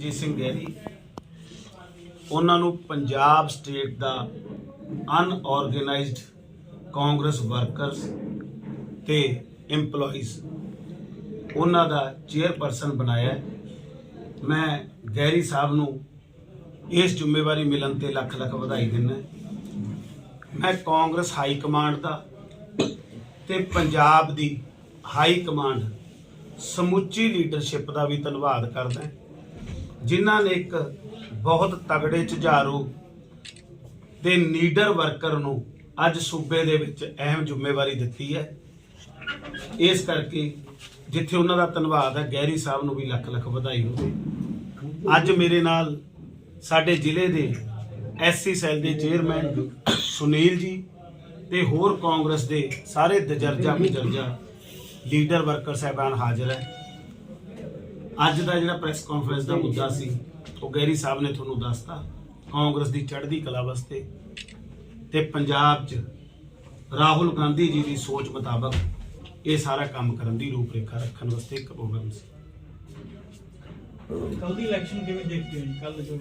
ਜੀ ਸਿੰਘ ਗਹਿਰੀ ਉਹਨਾਂ ਨੂੰ ਪੰਜਾਬ ਸਟੇਟ ਦਾ ਅਨਆਰਗੇਨਾਈਜ਼ਡ ਕਾਂਗਰਸ ਵਰਕਰਸ ਤੇ EMPLOYEES ਉਹਨਾਂ ਦਾ ਚੇਅਰਪਰਸਨ ਬਣਾਇਆ। ਮੈਂ ਗਹਿਰੀ ਸਾਹਿਬ ਨੂੰ ਇਸ ਜ਼ਿੰਮੇਵਾਰੀ ਮਿਲਣ ਤੇ ਲੱਖ ਲੱਖ ਵਧਾਈ ਦਿੰਦਾ ਮੈਂ ਕਾਂਗਰਸ ਹਾਈ ਕਮਾਂਡ ਦਾ ਤੇ ਪੰਜਾਬ ਦੀ ਹਾਈ ਕਮਾਂਡ ਸਮੁੱਚੀ ਲੀਡਰਸ਼ਿਪ ਦਾ ਵੀ ਧੰਨਵਾਦ ਕਰਦਾ ਜਿਨ੍ਹਾਂ ਨੇ ਇੱਕ ਬਹੁਤ ਤਗੜੇ ਝੁਝਾਰੂ ਤੇ ਨੀਡਰ ਵਰਕਰ ਨੂੰ ਅੱਜ ਸੂਬੇ ਦੇ ਵਿੱਚ ਅਹਿਮ ਜ਼ਿੰਮੇਵਾਰੀ ਦਿੱਤੀ ਹੈ। ਇਸ ਕਰਕੇ ਜਿੱਥੇ ਉਹਨਾਂ ਦਾ ਧੰਨਵਾਦ ਹੈ, ਗਹਿਰੀ ਸਾਹਿਬ ਨੂੰ ਵੀ ਲੱਖ ਲੱਖ ਵਧਾਈ ਹੋਵੇ। ਅੱਜ ਮੇਰੇ ਨਾਲ ਸਾਡੇ ਜ਼ਿਲ੍ਹੇ ਦੇ ਐਸਸੀ ਸੈੱਲ ਦੇ ਚੇਅਰਮੈਨ ਸੁਨੀਲ ਜੀ ਤੇ ਹੋਰ ਕਾਂਗਰਸ ਦੇ ਸਾਰੇ ਦਜਰਜਾ ਬਜਰਜਾ ਲੀਡਰ ਵਰਕਰ ਸਾਹਿਬਾਨ ਹਾਜ਼ਰ ਹੈ। ਅੱਜ ਦਾ ਜਿਹੜਾ ਪ੍ਰੈਸ ਕਾਨਫਰੰਸ ਦਾ ਮੁੱਦਾ ਸੀ, ਉਹ ਗੈਰੀ ਸਾਹਿਬ ਨੇ ਤੁਹਾਨੂੰ ਦੱਸਤਾ। ਕਾਂਗਰਸ ਦੀ ਚੜ੍ਹਦੀ ਕਲਾ ਵਾਸਤੇ ਤੇ ਪੰਜਾਬ 'ਚ ਰਾਹੁਲ ਗਾਂਧੀ ਜੀ ਦੀ ਸੋਚ ਮੁਤਾਬਕ ਇਹ ਸਾਰਾ ਕੰਮ ਕਰਨ ਦੀ ਰੂਪਰੇਖਾ ਰੱਖਣ ਵਾਸਤੇ ਇੱਕ ਪ੍ਰੋਗਰਾਮ ਸੀ। ਕੱਲ ਦੀ ਇਲੈਕਸ਼ਨ ਕਿਵੇਂ ਦੇਖਦੇ ਹੋ ਕੱਲ ਜੋ